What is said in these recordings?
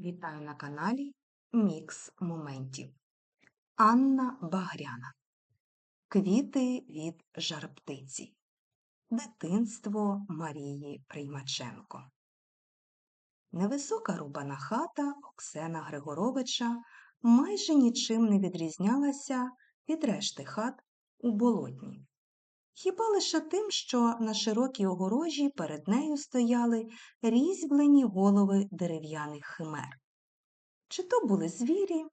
Вітаю на каналі Мікс Моментів. Анна Багряна. Квіти від жарптиці. Дитинство Марії Приймаченко. Невисока рубана хата Оксена Григоровича майже нічим не відрізнялася від решти хат у болотні. Хіба лише тим, що на широкій огорожі перед нею стояли різьблені голови дерев'яних химер. Чи то були звірі,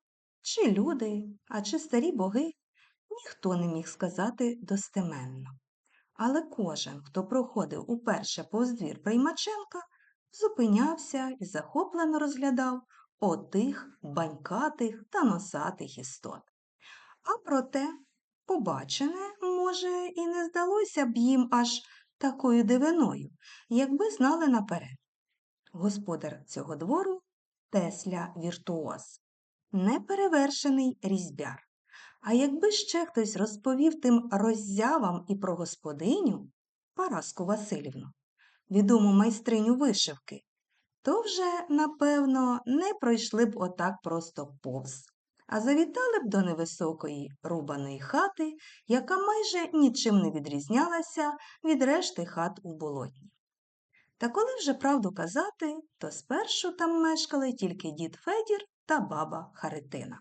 чи люди, а чи старі боги, ніхто не міг сказати достеменно. Але кожен, хто проходив уперше повз двір Приймаченка, зупинявся і захоплено розглядав отих банькатих та носатих істот. А проте побачене, може, і не здалося б їм аж такою дивиною, якби знали наперед. Господар цього двору Тесля Віртуоз, неперевершений різьбяр. А якби ще хтось розповів тим роззявам і про господиню Параску Васильівну, відому майстриню вишивки, то вже, напевно, не пройшли б отак просто повз, а завітали б до невисокої рубаної хати, яка майже нічим не відрізнялася від решти хат у болотні. Та коли вже правду казати, то спершу там мешкали тільки дід Федір та баба Харитина.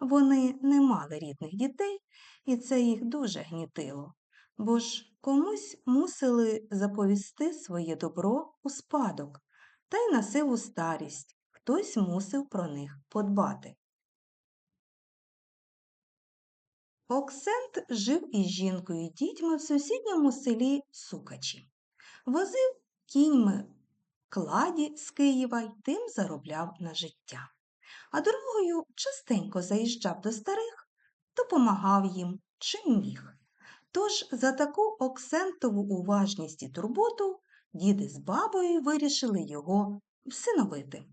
Вони не мали рідних дітей, і це їх дуже гнітило, бо ж комусь мусили заповісти своє добро у спадок, та й на сиву старість хтось мусив про них подбати. Оксент жив із жінкою і дітьми в сусідньому селі Сукачі. Возив кіньми кладі з Києва й тим заробляв на життя. А дорогою частенько заїжджав до старих, допомагав їм чим міг. Тож за таку Оксентову уважність і турботу діди з бабою вирішили його всиновити.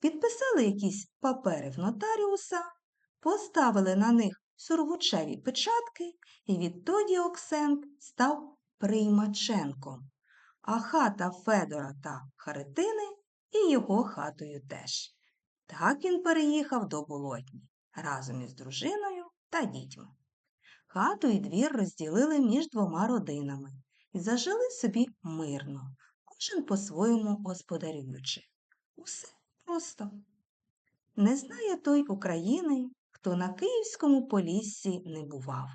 Підписали якісь папери в нотаріуса, поставили на них сургучеві печатки, і відтоді Оксент став Приймаченком, а хата Федора та Харитини і його хатою теж. Так він переїхав до Болотні разом із дружиною та дітьми. Хату і двір розділили між двома родинами і зажили собі мирно, кожен по-своєму господарюючи. Усе просто. Не знає той України, хто на Київському поліссі не бував.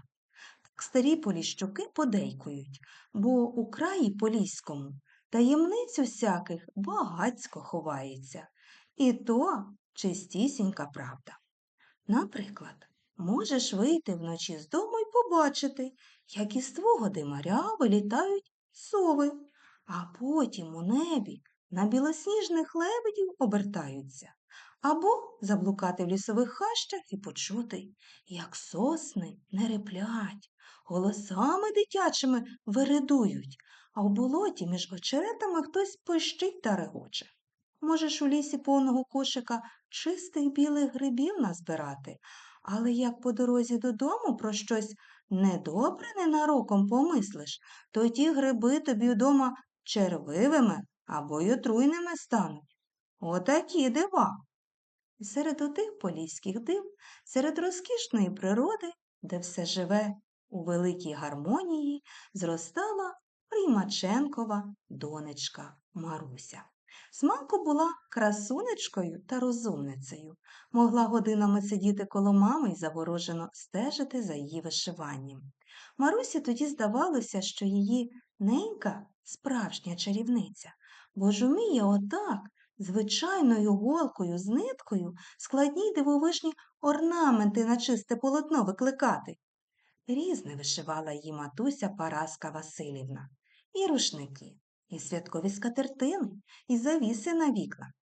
Так старі поліщуки подейкують, бо у краї Поліському таємниць усяких багацько ховається, і то чистісінька правда. Наприклад, можеш вийти вночі з дому і побачити, як із твого димаря вилітають сови, а потім у небі на білосніжних лебедів обертаються, або заблукати в лісових хащах і почути, як сосни не реплять, голосами дитячими виридують, а в болоті між очеретами хтось пищить та регоче. Можеш у лісі повного кошика чистих білих грибів назбирати, але як по дорозі додому про щось недобре ненароком помислиш, то ті гриби тобі вдома червивими або й отруйними стануть. Отакі дива. Серед отих поліських див, серед розкішної природи, де все живе у великій гармонії, зростала Приймаченкова донечка Маруся. Смалко була красунечкою та розумницею, могла годинами сидіти коло мами і заворожено стежити за її вишиванням. Марусі тоді здавалося, що її ненька справжня чарівниця, бо ж уміє отак, звичайною голкою з ниткою, складні й дивовижні орнаменти на чисте полотно викликати. Різне вишивала її матуся Параска Васильівна, і рушники, і святкові скатертини, і завіси на вікна,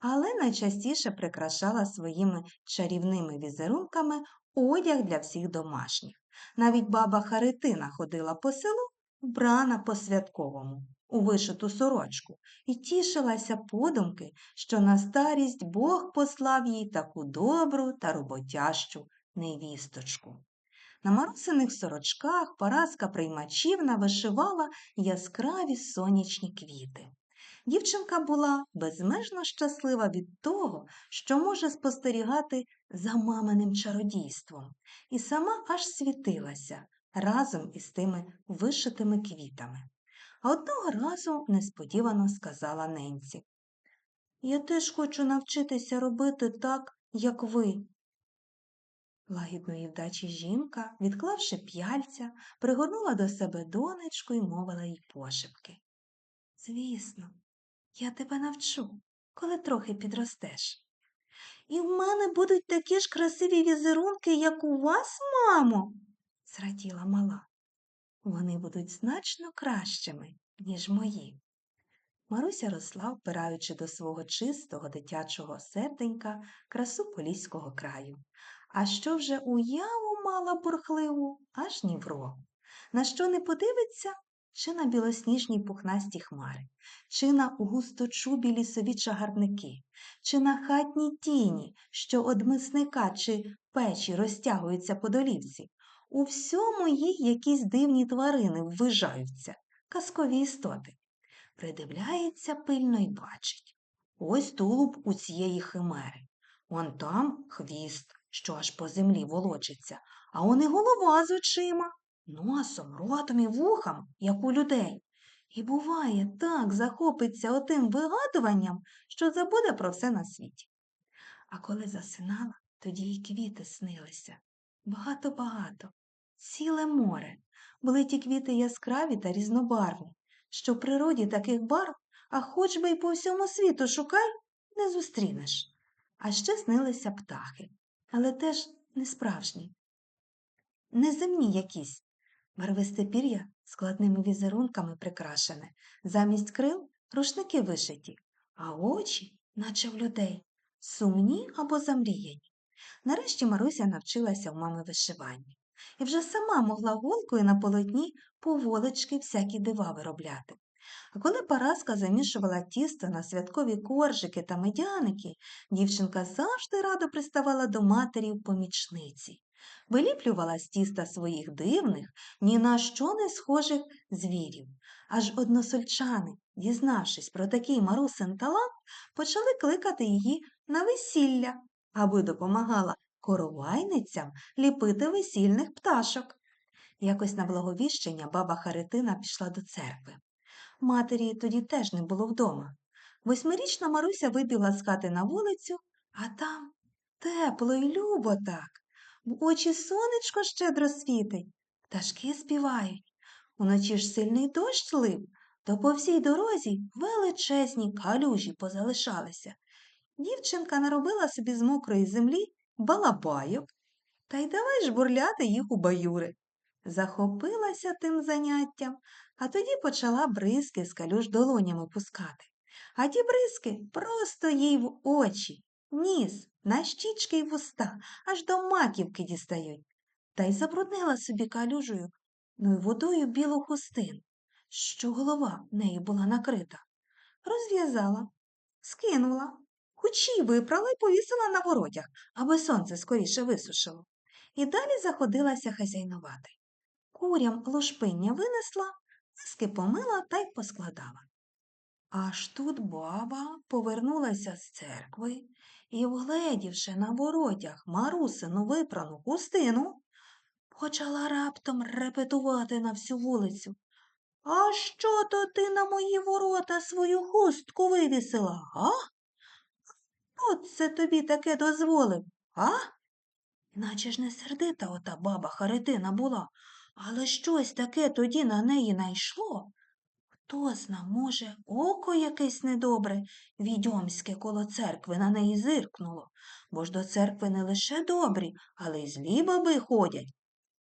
але найчастіше прикрашала своїми чарівними візерунками одяг для всіх домашніх. Навіть баба Харитина ходила по селу, вбрана по святковому, у вишиту сорочку, і тішилася подумки, що на старість Бог послав їй таку добру та роботящу невісточку. На марусиних сорочках Параска Приймачівна вишивала яскраві сонячні квіти. Дівчинка була безмежно щаслива від того, що може спостерігати за маминим чародійством, і сама аж світилася разом із тими вишитими квітами. А одного разу несподівано сказала Ненці. Я теж хочу навчитися робити так, як ви. Лагідної вдачі жінка, відклавши п'яльця, пригорнула до себе донечку і мовила їй пошепки. Звісно, я тебе навчу, коли трохи підростеш. І в мене будуть такі ж красиві візерунки, як у вас, мамо, зраділа мала. Вони будуть значно кращими, ніж мої. Маруся росла, впираючи до свого чистого дитячого серденька красу поліського краю. А що вже уяву мала бурхливу, аж ні в рог. На що не подивиться, чи на білосніжні пухнасті хмари, чи на густочубі лісові чагарники, чи на хатні тіні, що од мисника чи печі розтягуються по долівці. У всьому їй якісь дивні тварини ввижаються, казкові істоти. Придивляється пильно й бачить. Ось тулуб у цієї химери. Он там хвіст, що аж по землі волочиться, а он і голова з очима, носом, ротом і вухом, як у людей. І буває, так захопиться отим вигадуванням, що забуде про все на світі. А коли засинала, тоді й квіти снилися. Багато-багато, ціле море. Були ті квіти яскраві та різнобарвні, що в природі таких барв, а хоч би й по всьому світу шукай, не зустрінеш. А ще снилися птахи, але теж не справжні, неземні якісь. Барвисте пір'я складними візерунками прикрашене, замість крил рушники вишиті, а очі, наче в людей, сумні або замріяні. Нарешті Маруся навчилася в мами вишиванні і вже сама могла голкою на полотні поволочки всякі дива виробляти. А коли Параска замішувала тісто на святкові коржики та медяники, дівчинка завжди радо приставала до матері в помічниці, виліплювала з тіста своїх дивних, ні на що не схожих звірів. Аж односольчани, дізнавшись про такий марусин талант, почали кликати її на весілля, аби допомагала коровайницям ліпити весільних пташок. Якось на благовіщення баба Харитина пішла до церкви. Матері тоді теж не було вдома. Восьмирічна Маруся вибігла з хати на вулицю, а там тепло й любо так. В очі сонечко щедро світить, пташки співають. Уночі ж сильний дощ лив, то по всій дорозі величезні калюжі позалишалися. Дівчинка наробила собі з мокрої землі балабайок та й давай жбурляти їх у баюри. Захопилася тим заняттям, а тоді почала бризки з калюж долонями пускати. А ті бризки просто їй в очі, ніс, на щічки й вуста, аж до маківки дістають. Та й забруднила собі калюжею, ну й водою білу хустину, що голова в неї була накрита. Розв'язала, скинула, Кучі випрала й повісила на воротях, аби сонце скоріше висушило. І далі заходилася хазяйнувати. Курям лушпиння винесла, миски помила та й поскладала. Аж тут баба повернулася з церкви і, вгледівши на воротях марусину випрану хустину, почала раптом репетувати на всю вулицю. А що то ти на мої ворота свою хустку вивісила, га? Хто це тобі таке дозволив, а? Наче ж не сердита ота баба Харитина була, але щось таке тоді на неї найшло. Хто зна, може, око якесь недобре, відьомське коло церкви на неї зиркнуло, бо ж до церкви не лише добрі, але й злі баби ходять.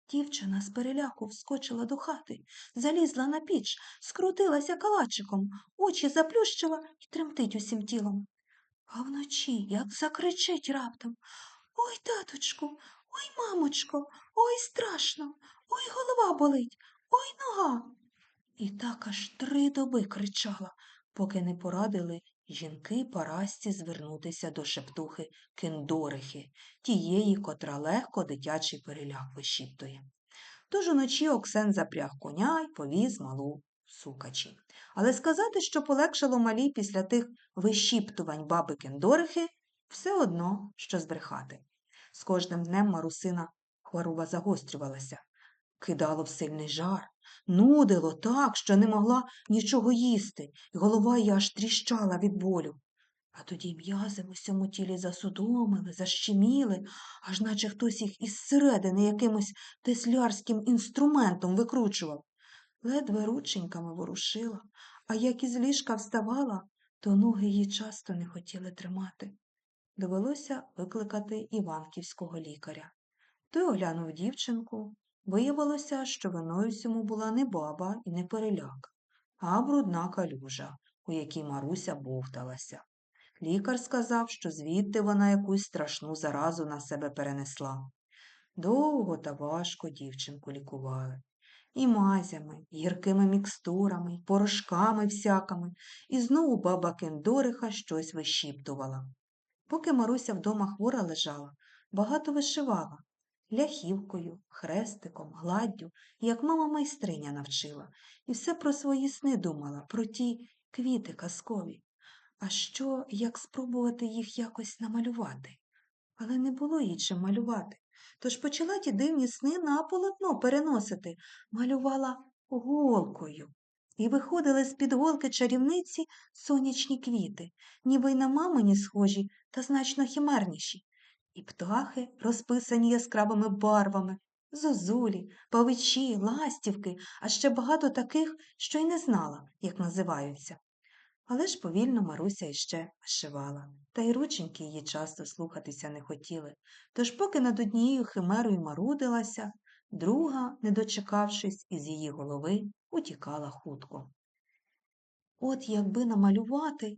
Дівчина з переляку вскочила до хати, залізла на піч, скрутилася калачиком, очі заплющила і тремтить усім тілом. А вночі як закричить раптом Ой, таточку, ой, мамочко, ой, страшно, ой, голова болить, ой нога. І так аж три доби кричала, поки не порадили жінки парасті звернутися до шептухи Кендорихи, тієї, котра легко дитячий переляк вишіптує. Тож уночі Оксен запряг коня й повіз малу сукачі. Але сказати, що полегшало малій після тих вишіптувань баби Кендорихи, все одно, що збрехати. З кожним днем марусина хвороба загострювалася, кидало в сильний жар, нудило так, що не могла нічого їсти, і голова її аж тріщала від болю. А тоді м'язи в усьому тілі засудомили, защеміли, аж наче хтось їх із середини якимось теслярським інструментом викручував. Ледве рученьками ворушила, а як із ліжка вставала, то ноги її часто не хотіли тримати. Довелося викликати іванківського лікаря. Той оглянув дівчинку. Виявилося, що виною всьому була не баба і не переляк, а брудна калюжа, у якій Маруся бовталася. Лікар сказав, що звідти вона якусь страшну заразу на себе перенесла. Довго та важко дівчинку лікували. І мазями, гіркими мікстурами, порошками всякими, і знову баба Кендориха щось вишіптувала. Поки Маруся вдома хвора лежала, багато вишивала ляхівкою, хрестиком, гладдю, як мама майстриня навчила, і все про свої сни думала, про ті квіти казкові. А що, як спробувати їх якось намалювати? Але не було їй чим малювати. Тож почала ті дивні сни на полотно переносити, малювала голкою. І виходили з-під голки чарівниці сонячні квіти, ніби й на мамині схожі та значно химерніші. І птахи, розписані яскравими барвами, зозулі, павичі, ластівки, а ще багато таких, що й не знала, як називаються. Але ж повільно Маруся іще вишивала, та й рученьки її часто слухатися не хотіли. Тож, поки над однією химерою марудилася, друга, не дочекавшись, із її голови, утікала хутко. От якби намалювати,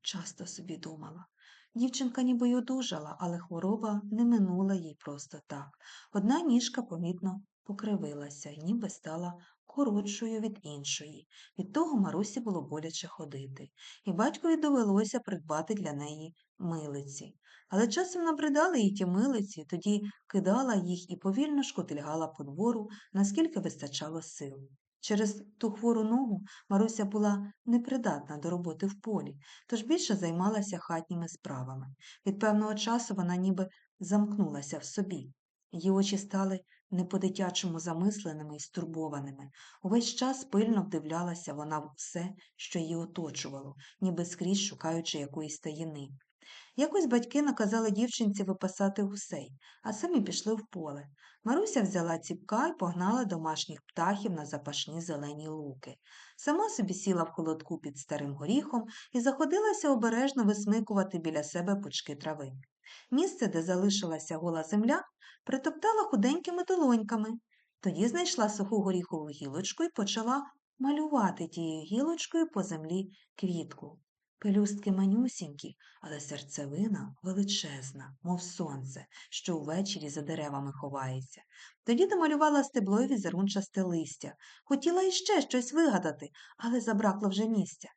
часто собі думала. Дівчинка ніби й одужала, але хвороба не минула їй просто так. Одна ніжка помітно покривилася і ніби стала коротшою від іншої. Від того Марусі було боляче ходити, і батькові довелося придбати для неї милиці. Але часом набридали їй ті милиці, тоді кидала їх і повільно шкотильгала по двору, наскільки вистачало сил. Через ту хвору ногу Маруся була непридатна до роботи в полі, тож більше займалася хатніми справами. Від певного часу вона ніби замкнулася в собі. Її очі стали не по-дитячому замисленими і стурбованими. Увесь час пильно вдивлялася вона в все, що її оточувало, ніби скрізь шукаючи якоїсь таїни. Якось батьки наказали дівчинці випасати гусей, а самі пішли в поле. Маруся взяла ціпка і погнала домашніх птахів на запашні зелені луки. Сама собі сіла в холодку під старим горіхом і заходилася обережно висмикувати біля себе пучки трави. Місце, де залишилася гола земля, притоптала худенькими долоньками. Тоді знайшла суху горіхову гілочку і почала малювати тією гілочкою по землі квітку. Пелюстки манюсінькі, але серцевина величезна, мов сонце, що увечері за деревами ховається. Тоді домалювала стебло й візерунчасте листя. Хотіла іще щось вигадати, але забракло вже місця.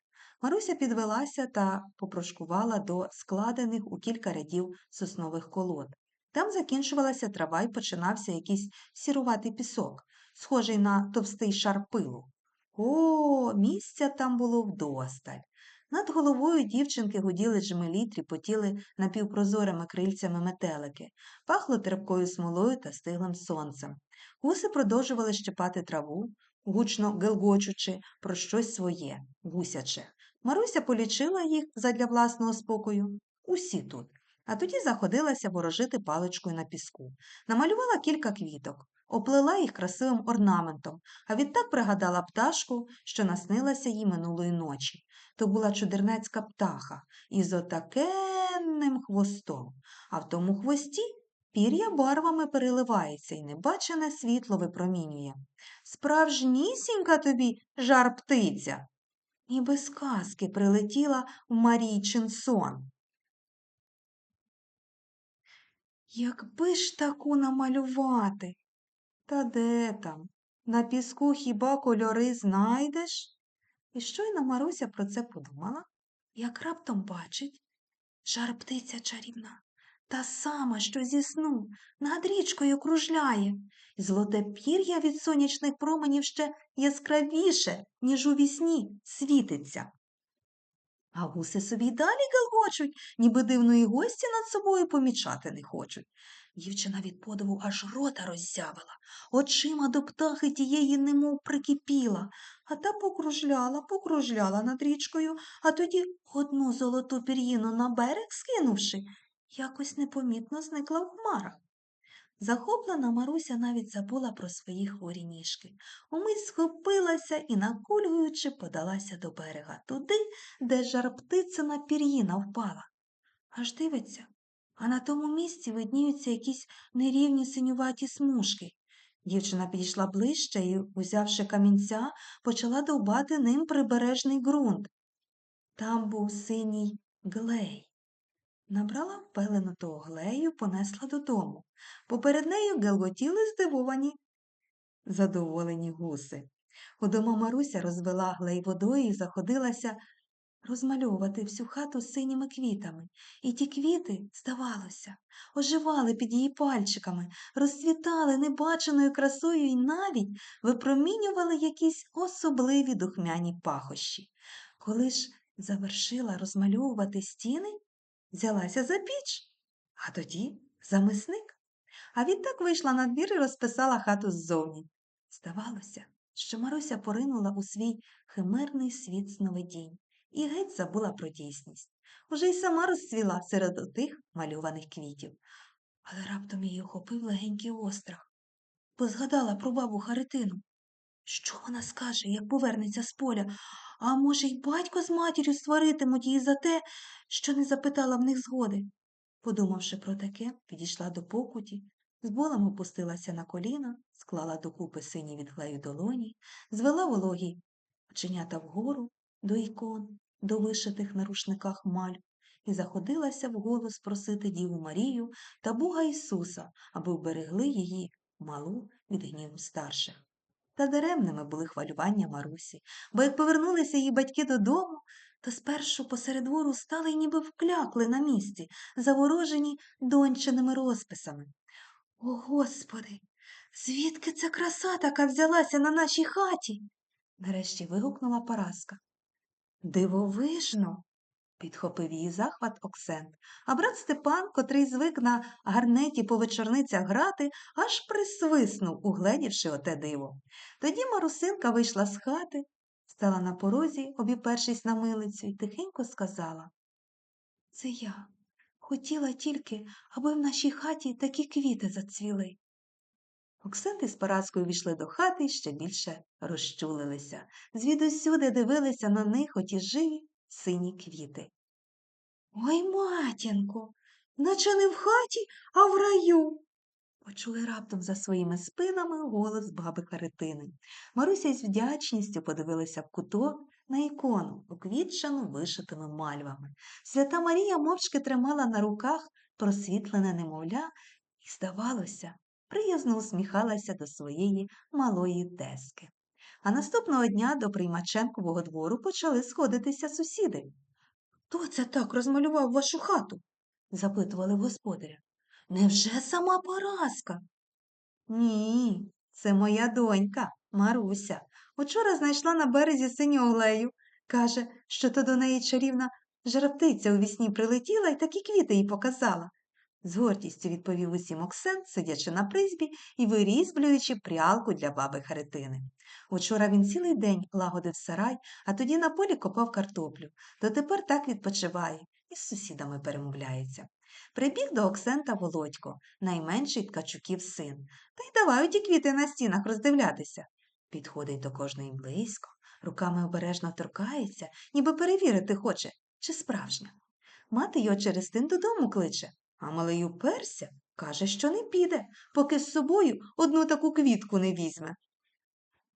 Маруся підвелася та попрошкувала до складених у кілька рядів соснових колод. Там закінчувалася трава і починався якийсь сіруватий пісок, схожий на товстий шар пилу. О, місця там було вдосталь. Над головою дівчинки гуділи джмелі, тріпотіли напівпрозорими крильцями метелики, пахло терпкою смолою та стиглим сонцем. Гуси продовжували щепати траву, гучно гелгочучи про щось своє, гусяче. Маруся полічила їх задля власного спокою. Усі тут. А тоді заходилася ворожити паличкою на піску. Намалювала кілька квіток, оплела їх красивим орнаментом, а відтак пригадала пташку, що наснилася їй минулої ночі. То була чудернацька птаха із отакенним хвостом, а в тому хвості пір'я барвами переливається і небачене світло випромінює. Справжнісінька тобі жар птиця. Ніби з казки прилетіла в Марійчин сон. Якби ж таку намалювати? Та де там? На піску хіба кольори знайдеш? І щойно Маруся про це подумала, як раптом бачить жар птиця чарівна. Та сама, що зі сну, над річкою кружляє, і золоте пір'я від сонячних променів ще яскравіше, ніж у вісні, світиться. А гуси собі далі гелгочуть, ніби дивної гості над собою помічати не хочуть. Дівчина від подиву аж рота роззявила, очима до птахи тієї немов прикипіла, а та покружляла, покружляла над річкою, а тоді одну золоту пір'їну на берег скинувши, якось непомітно зникла в хмарах. Захоплена Маруся навіть забула про свої хворі ніжки. Умить схопилася і, накульгуючи, подалася до берега, туди, де жар птицина пір'їна впала. Аж дивиться, а на тому місці видніються якісь нерівні синюваті смужки. Дівчина підійшла ближче і, узявши камінця, почала довбати ним прибережний ґрунт. Там був синій глей. Набрала впелену того глею, понесла додому. Поперед нею гелготіли здивовані, задоволені гуси. Удома Маруся розвела глей водою і заходилася розмальовувати всю хату синіми квітами. І ті квіти, здавалося, оживали під її пальчиками, розцвітали небаченою красою і навіть випромінювали якісь особливі духмяні пахощі. Коли ж завершила розмальовувати стіни, взялася за піч, а тоді за мисник. А відтак вийшла на двір і розписала хату ззовні. Здавалося, що Маруся поринула у свій химерний світ сновидінь і геть забула про дійсність. Уже й сама розцвіла серед отих малюваних квітів. Але раптом її охопив легенький острах, бо згадала про бабу Харитину. Що вона скаже, як повернеться з поля? А може, й батько з матір'ю сваритимуть її за те, що не запитала в них згоди. Подумавши про таке, підійшла до покуті, з болем опустилася на коліна, склала докупи сині від глею долоні, звела вологі оченята вгору до ікон, до вишитих на рушниках маль, і заходилася вголос просити Діву Марію та Бога Ісуса, аби вберегли її малу від гніву старших. Та даремними були хвалювання Марусі, бо як повернулися її батьки додому, то спершу посеред двору стали й ніби вклякли на місці, заворожені донченими розписами. О, Господи, звідки ця краса така взялася на нашій хаті? нарешті вигукнула Параска. Дивовижно, підхопив її захват Оксент, а брат Степан, котрий звик на гарнеті по вечорницях грати, аж присвиснув, угледівши оте диво. Тоді Марусинка вийшла з хати, стала на порозі, обіпершись на милицю, і тихенько сказала Це я. Хотіла тільки, аби в нашій хаті такі квіти зацвіли. Оксенти з Параскою війшли до хати і ще більше розчулилися. Звідусюди дивилися на них оті живі сині квіти. Ой, матінко, наче не в хаті, а в раю. Почули раптом за своїми спинами голос баби Харитини. Маруся із вдячністю подивилася в куток на ікону, оквітчану вишитими мальвами. Свята Марія мовчки тримала на руках просвітлене немовля і, здавалося, приязно усміхалася до своєї малої тески. А наступного дня до Приймаченкового двору почали сходитися сусіди. Хто це так розмалював вашу хату? запитували в господаря. Невже сама Параска? Ні, це моя донька, Маруся. Учора знайшла на березі синю олею. Каже, що то до неї чарівна жарптиця у вісні прилетіла і такі квіти їй показала. З гордістю відповів усім Оксен, сидячи на призбі і вирізблюючи прялку для баби Харитини. Учора він цілий день лагодив сарай, а тоді на полі копав картоплю. То тепер так відпочиває і з сусідами перемовляється. Прибіг до Оксента Володько, найменший ткачуків син, та й давай ті квіти на стінах роздивлятися. Підходить до кожної близько, руками обережно торкається, ніби перевірити хоче, чи справжня. Мати його через тин додому кличе, а малий уперся, каже, що не піде, поки з собою одну таку квітку не візьме.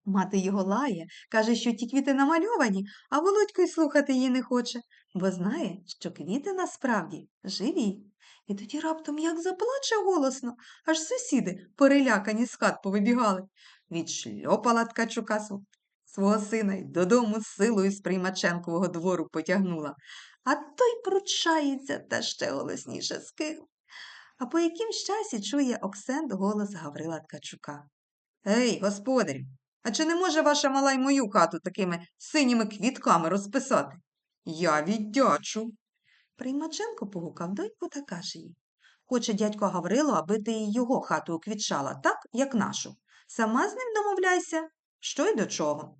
Мати його лає, каже, що ті квіти намальовані, а Володько й слухати її не хоче, бо знає, що квіти насправді живі. І тоді раптом як заплаче голосно, аж сусіди, перелякані з хат повибігали. Відшльопала ткачука св- свого сина й додому силою з Приймаченкового двору потягнула. А той пручається та ще голосніше скиг. А по якимсь часі чує Оксент голос Гаврила Ткачука. Ей, господарю, а чи не може ваша мала й мою хату такими синіми квітками розписати? Я віддячу. Приймаченко погукав доньку та каже їй. Хоче дядько Гаврило, аби ти його хату уквітчала, так, як нашу. Сама з ним домовляйся, що й до чого.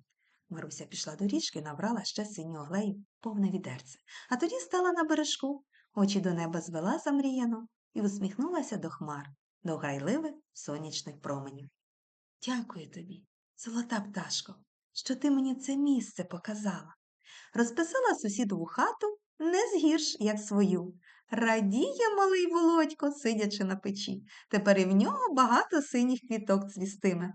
Маруся пішла до річки, набрала ще синього глею повне відерце, а тоді стала на бережку, очі до неба звела замріяно і усміхнулася до хмар, до грайливих сонячних променів. Дякую тобі, золота пташко, що ти мені це місце показала. Розписала сусідову хату не згірш, як свою. Радіє малий володько, сидячи на печі. Тепер і в нього багато синіх квіток цвістиме.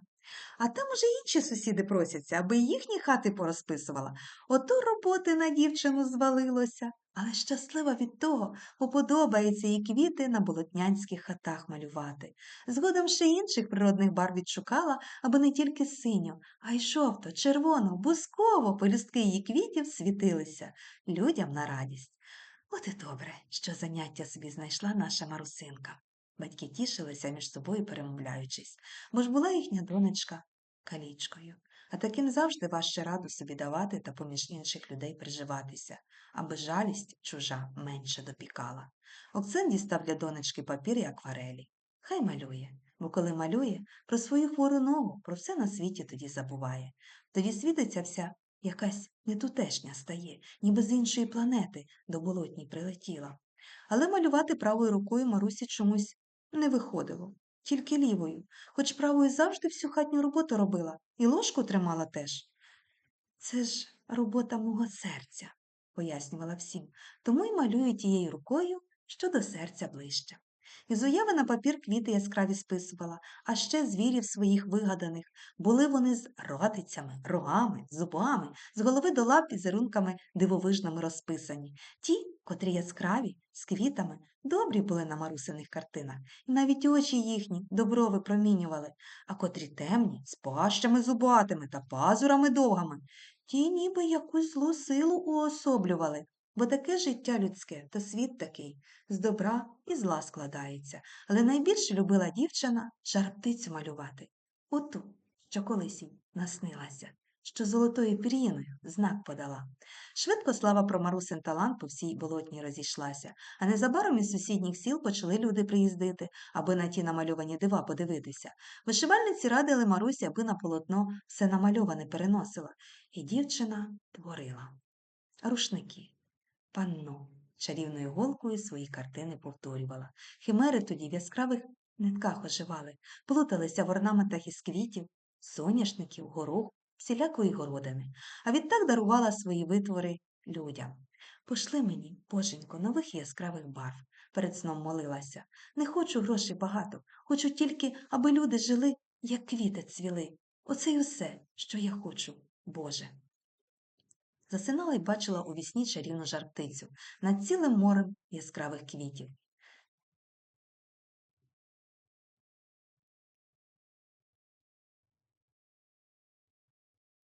А там уже інші сусіди просяться, аби їхні хати порозписувала. Ото роботи на дівчину звалилося. Але щаслива від того, бо подобається їй квіти на болотнянських хатах малювати. Згодом ще інших природних барв відшукала, аби не тільки синьо, а й жовто, червоно, бусково пелюстки її квітів світилися людям на радість. От і добре, що заняття собі знайшла наша марусинка. Батьки тішилися між собою перемовляючись, бо ж була їхня донечка калічкою, а таким завжди важче раду собі давати та поміж інших людей приживатися, аби жалість чужа менше допікала. Оксен дістав для донечки папір і акварелі. Хай малює, бо коли малює, про свою хвору ногу, про все на світі тоді забуває. Тоді світиться вся якась нетутешня стає, ніби з іншої планети до болотній прилетіла. Але малювати правою рукою Марусі чомусь не виходило, тільки лівою, хоч правою завжди всю хатню роботу робила і ложку тримала теж. Це ж робота мого серця, пояснювала всім, тому й малюю тією рукою, що до серця ближче. Із уяви на папір квіти яскраві списувала, а ще звірів своїх вигаданих. Були вони з ротицями, рогами, зубами, з голови до лап візерунками дивовижними розписані. Ті, котрі яскраві, з квітами, добрі були на марусиних картинах, і навіть очі їхні добро випромінювали, а котрі темні, з пащами зубатими та пазурами довгими, ті ніби якусь злу силу уособлювали. Бо таке життя людське та світ такий з добра і зла складається, але найбільше любила дівчина жар-птицю малювати. Оту, що колись наснилася, що золотою пір'їною знак подала. Швидко слава про Марусин талант по всій болотній розійшлася, а незабаром із сусідніх сіл почали люди приїздити, аби на ті намальовані дива подивитися. Вишивальниці радили Марусі, аби на полотно все намальоване переносила, і дівчина творила. Рушники панно. Чарівною голкою свої картини повторювала. Химери тоді в яскравих нитках оживали, плуталися в орнаментах із квітів, соняшників, горох, всілякої городини, а відтак дарувала свої витвори людям. Пошли мені, боженько, нових яскравих барв. Перед сном молилася. Не хочу грошей багато, хочу тільки, аби люди жили, як квіти цвіли. Оце й усе, що я хочу, Боже. Засинала й бачила у вісні чарівну жарптицю над цілим морем яскравих квітів